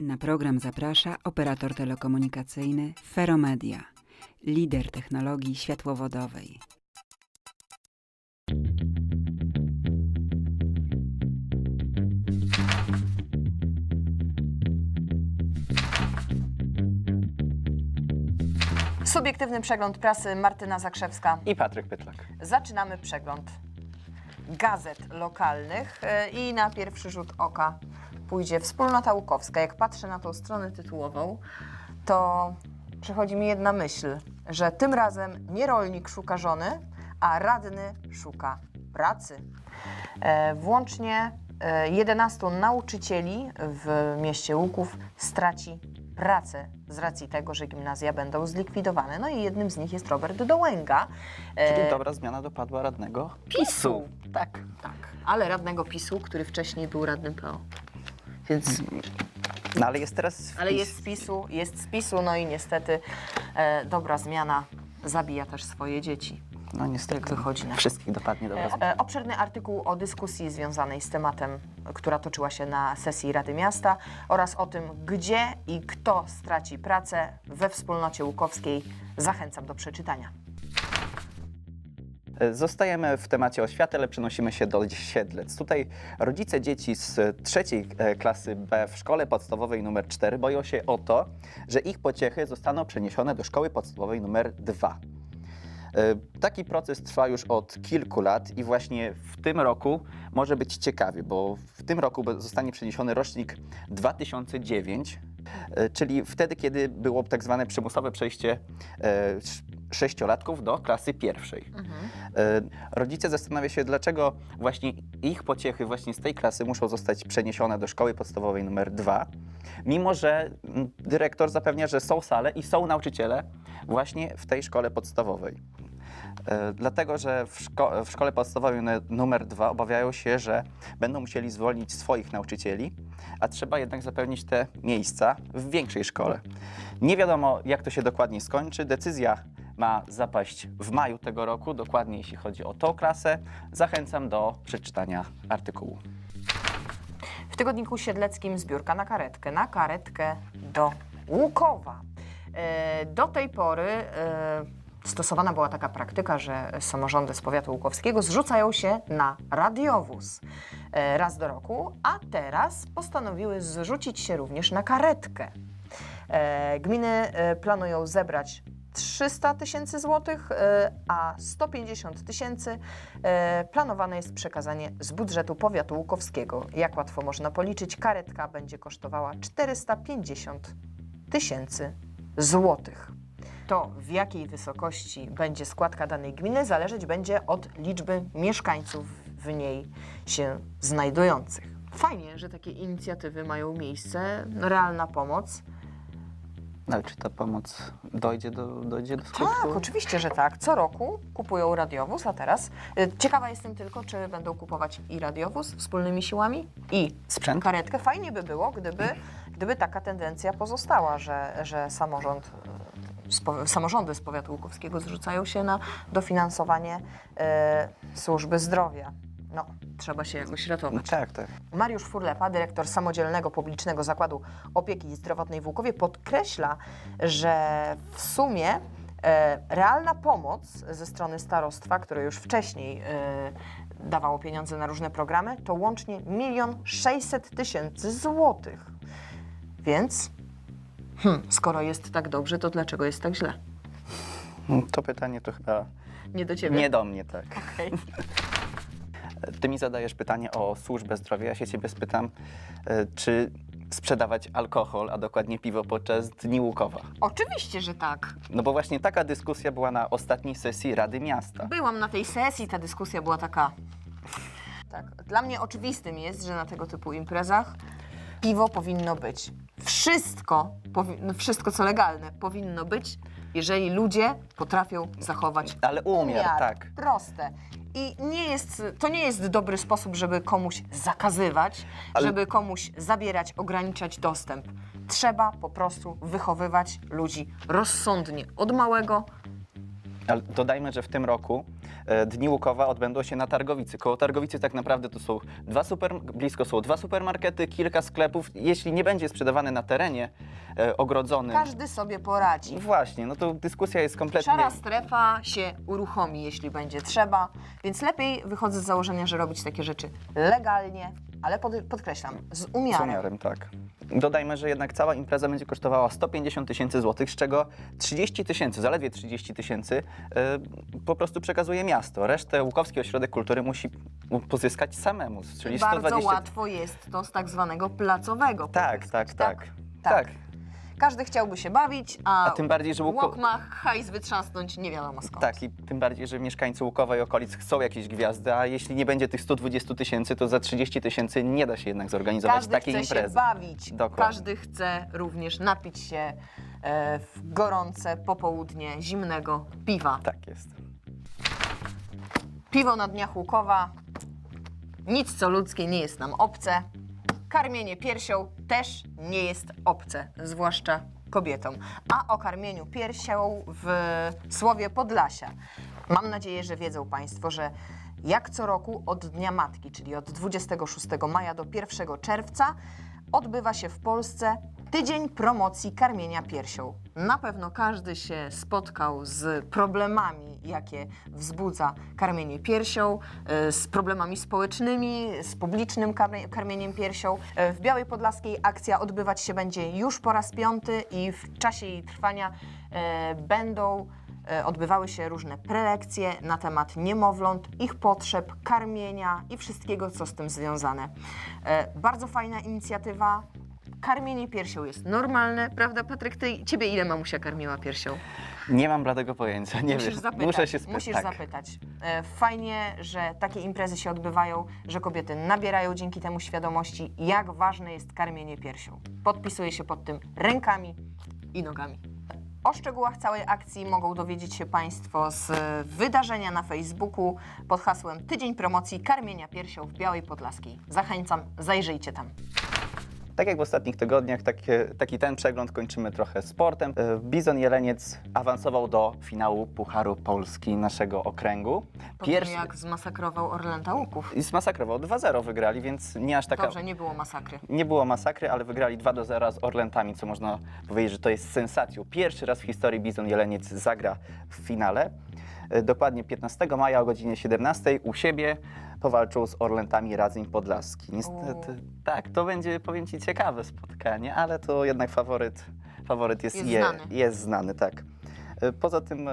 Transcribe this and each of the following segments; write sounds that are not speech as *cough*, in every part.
Na program zaprasza operator telekomunikacyjny Feromedia, lider technologii światłowodowej. Subiektywny przegląd prasy Martyna Zakrzewska. I Patryk Pytlak. Zaczynamy przegląd gazet lokalnych e, i na pierwszy rzut oka pójdzie Wspólnota Łukowska. Jak patrzę na tą stronę tytułową, to przychodzi mi jedna myśl, że tym razem nie rolnik szuka żony, a radny szuka pracy. E, Włącznie e, 11 nauczycieli w mieście Łuków straci pracę z racji tego, że gimnazja będą zlikwidowane. No i jednym z nich jest Robert Dołęga. E, Czyli dobra zmiana dopadła radnego PiSu. Tak. Tak, ale radnego PiSu, który wcześniej był radnym PO. Więc, No ale jest teraz. ale wpis- jest z PiSu, jest z PiSu, no i niestety e, dobra zmiana zabija też swoje dzieci. No niestety. Tak wychodzi na- Wszystkich dopadnie dobra zmiana. E, obszerny artykuł o dyskusji związanej z tematem, która toczyła się na sesji Rady Miasta oraz o tym, gdzie i kto straci pracę we wspólnocie łukowskiej. Zachęcam do przeczytania. E, Zostajemy w temacie oświaty, ale przenosimy się do Siedlec. Tutaj rodzice dzieci z trzeciej e, klasy B w szkole podstawowej numer 4 boją się o to, że ich pociechy zostaną przeniesione do szkoły podstawowej numer 2. E, Taki proces trwa już od kilku lat i właśnie w tym roku może być ciekawie, bo w tym roku zostanie przeniesiony rocznik 2009, e, czyli wtedy, kiedy było tak zwane przymusowe przejście sześciolatków do klasy pierwszej. E, Rodzice zastanawiają się, dlaczego właśnie ich pociechy właśnie z tej klasy muszą zostać przeniesione do szkoły podstawowej numer 2, mimo że mm, dyrektor zapewnia, że są sale i są nauczyciele właśnie w tej szkole podstawowej. E, Dlatego, że w, szko- w szkole podstawowej nu- numer 2 obawiają się, że będą musieli zwolnić swoich nauczycieli, a trzeba jednak zapewnić te miejsca w większej szkole. Nie wiadomo, jak to się dokładnie skończy. Decyzja ma zapaść w maju tego roku, dokładnie jeśli chodzi o tą klasę. Zachęcam do przeczytania artykułu. W tygodniku siedleckim zbiórka na karetkę. Na karetkę do Łukowa. E, Do tej pory e, stosowana była taka praktyka, że samorządy z powiatu łukowskiego zrzucają się na radiowóz e, raz do roku, a teraz postanowiły zrzucić się również na karetkę. Gminy planują zebrać 300 tysięcy złotych, e, a 150 tysięcy e, planowane jest przekazanie z budżetu powiatu łukowskiego. Jak łatwo można policzyć, karetka będzie kosztowała 450 tysięcy złotych. To w jakiej wysokości będzie składka danej gminy zależeć będzie od liczby mieszkańców w niej się znajdujących. Fajnie, że takie inicjatywy mają miejsce, realna pomoc. Ale czy ta pomoc dojdzie do, dojdzie do skutku? Tak, oczywiście, że tak. Co roku kupują radiowóz, a teraz y, ciekawa jestem tylko, czy będą kupować i radiowóz wspólnymi siłami i Sprzęt? karetkę. Fajnie by było, gdyby, gdyby taka tendencja pozostała, że, że samorząd, y, z samorządy z powiatu łukowskiego zrzucają się na dofinansowanie y, służby zdrowia. No, trzeba się jakoś ratować. Tak, tak. Mariusz Furlepa, dyrektor samodzielnego publicznego zakładu opieki zdrowotnej w Łukowie, podkreśla, że w sumie e, realna pomoc ze strony starostwa, które już wcześniej e, dawało pieniądze na różne programy, to łącznie milion sześćset tysięcy złotych. Więc hmm, skoro jest tak dobrze, to dlaczego jest tak źle? To pytanie to chyba Nie do ciebie. nie do mnie, tak. Okej. *laughs* Ty mi zadajesz pytanie o służbę zdrowia. Ja się ciebie spytam, e, czy sprzedawać alkohol, a dokładnie piwo podczas Dni Łukowa? Oczywiście, że tak. No bo właśnie taka dyskusja była na ostatniej sesji Rady Miasta. Byłam na tej sesji, ta dyskusja była taka. Tak. Dla mnie oczywistym jest, że na tego typu imprezach piwo powinno być. Wszystko, powi- no wszystko co legalne, powinno być, jeżeli ludzie potrafią zachować Ale umiar, tak. Proste. I nie jest, to nie jest dobry sposób, żeby komuś zakazywać, Ale- żeby komuś zabierać, ograniczać dostęp. Trzeba po prostu wychowywać ludzi rozsądnie od małego Ale dodajmy, że w tym roku Dni Łukowa odbędą się na Targowicy. Koło Targowicy tak naprawdę to są dwa super, blisko są dwa supermarkety, kilka sklepów. Jeśli nie będzie sprzedawany na terenie e, ogrodzonym, Każdy sobie poradzi. właśnie, no to dyskusja jest kompletnie... Szara strefa się uruchomi, jeśli będzie trzeba, więc lepiej wychodzę z założenia, że robić takie rzeczy legalnie, ale pod, podkreślam, z Z umiarem. umiarem, tak. Dodajmy, że jednak cała impreza będzie kosztowała 150 tysięcy złotych, z czego 30 tysięcy, zaledwie 30 tysięcy e, po prostu przekazuje miasto. Resztę Łukowski Ośrodek Kultury musi pozyskać samemu, czyli Bardzo 120... łatwo jest to z tak zwanego placowego. Tak, pozyskać, tak, tak, Tak. tak. Każdy chciałby się bawić, a, A tym bardziej, że Łuko... łok ma hajs wytrzasnąć nie wiadomo skąd. Tak, i tym bardziej, że mieszkańcy Łukowa i okolic chcą jakieś gwiazdy, a jeśli nie będzie tych 120 tysięcy, to za 30 tysięcy nie da się jednak zorganizować Każdy takiej chce imprezy. się bawić, Dokładnie. każdy chce również napić się e, w gorące popołudnie zimnego piwa. Tak jest. Piwo na dniach Łukowa, nic co ludzkie nie jest nam obce. Karmienie piersią też nie jest obce, zwłaszcza kobietom. A o karmieniu piersią w słowie Podlasia. Mam nadzieję, że wiedzą Państwo, że jak co roku od Dnia Matki, czyli od 26 maja do 1 czerwca, odbywa się w Polsce tydzień promocji karmienia piersią. Na pewno każdy się spotkał z problemami, jakie wzbudza karmienie piersią, e, z problemami społecznymi, z publicznym karmie- karmieniem piersią. E, W Białej Podlaskiej akcja odbywać się będzie już po raz piąty i w czasie jej trwania e, będą odbywały się różne prelekcje na temat niemowląt, ich potrzeb, karmienia i wszystkiego, co z tym związane. Bardzo fajna inicjatywa. Karmienie piersią jest normalne, prawda Patryk? Ty, ciebie ile mamusia karmiła piersią? Nie mam bladego pojęcia, nie Musisz wiem. zapytać. Muszę się spytać. Musisz tak. zapytać. E, Fajnie, że takie imprezy się odbywają, że kobiety nabierają dzięki temu świadomości, jak ważne jest karmienie piersią. Podpisuję się pod tym rękami i nogami. O szczegółach całej akcji mogą dowiedzieć się Państwo z wydarzenia na Facebooku pod hasłem Tydzień promocji karmienia piersią w Białej Podlaskiej. Zachęcam, zajrzyjcie tam. Tak jak w ostatnich tygodniach, takie, taki ten przegląd kończymy trochę sportem. E, Bizon Jeleniec awansował do finału Pucharu Polski naszego okręgu. Tym jak zmasakrował Orlęta Łuków. I zmasakrował 2-0 wygrali, więc nie aż taka... Dobrze, nie było masakry. Nie było masakry, ale wygrali 2 do 0 z Orlentami, co można powiedzieć, że to jest sensacją. Pierwszy raz w historii Bizon Jeleniec zagra w finale. E, Dokładnie 15 maja o godzinie 17 u siebie powalczył z Orlentami Radzeń Podlaski. Niestety, tak, to będzie, powiem Ci, ciekawe spotkanie, ale to jednak faworyt, faworyt jest, Jest je, znany. jest znany, tak. E, Poza tym e,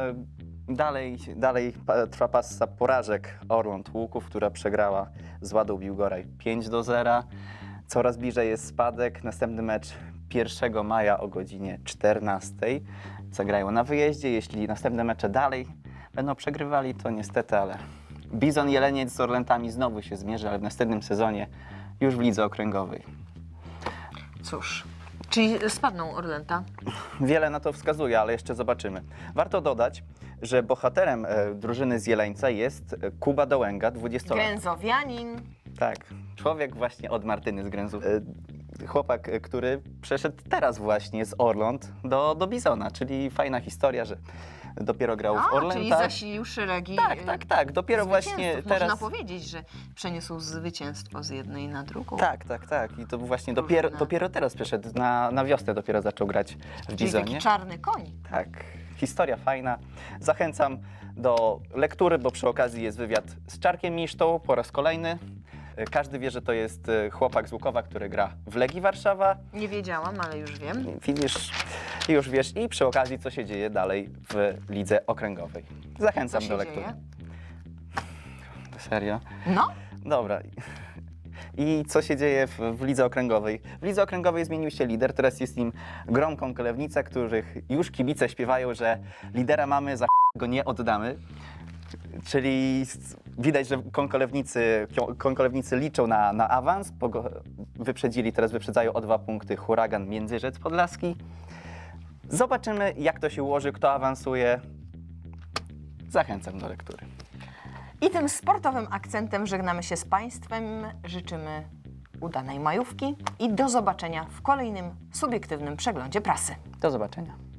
dalej, dalej pa- trwa passa porażek Orląt Łuków, która przegrała z Ładą Biłgoraj 5 do 0. Coraz bliżej jest spadek. Następny mecz 1 maja o godzinie 14. Zagrają na wyjeździe. Jeśli następne mecze dalej będą przegrywali, to niestety, ale Bizon Jeleniec z Orlętami znowu się zmierzy, ale w następnym sezonie już w lidze okręgowej. Cóż, czyli spadną Orlęta. Wiele na to wskazuje, ale jeszcze zobaczymy. Warto dodać, że bohaterem e, drużyny z Jeleńca jest e, Kuba Dołęga, 20 lat. Gręzowianin. Tak, człowiek właśnie od Martyny z Gręzów. E, Chłopak, e, który przeszedł teraz właśnie z Orląt do, do Bizona, czyli fajna historia, że dopiero grał w A, czyli Orlętach. zasilił szeregi. Tak, y, tak, tak, dopiero właśnie teraz... Można powiedzieć, że przeniósł zwycięstwo z jednej na drugą. Tak, tak, tak. I to właśnie dopiero, dopiero teraz przeszedł, na, na wiosnę dopiero zaczął grać w Czyli Bizonie. taki czarny koń. Tak, historia fajna. Zachęcam do lektury, bo przy okazji jest wywiad z Czarkiem Misztą po raz kolejny. E, Każdy wie, że to jest e, chłopak z Łukowa, który gra w Legii Warszawa. Nie wiedziałam, ale już wiem. Widzisz, już wiesz i przy okazji co się dzieje dalej w lidze okręgowej. Co Zachęcam się do lektury. dzieje? Serio? No, Dobra. I co się dzieje w, w lidze okręgowej? W lidze okręgowej zmienił się lider, teraz jest nim Grom Konkolewnica, których już kibice śpiewają, że lidera mamy, za go nie oddamy. Czyli s- widać, że konkolewnicy, kio- konkolewnicy liczą na, na awans. Pogo- wyprzedzili, teraz wyprzedzają o dwa punkty huragan Międzyrzec Podlaski. Zobaczymy, jak to się ułoży, kto awansuje. Zachęcam do lektury. i tym sportowym akcentem żegnamy się z Państwem. Życzymy udanej majówki i do zobaczenia w kolejnym subiektywnym przeglądzie prasy. Do zobaczenia.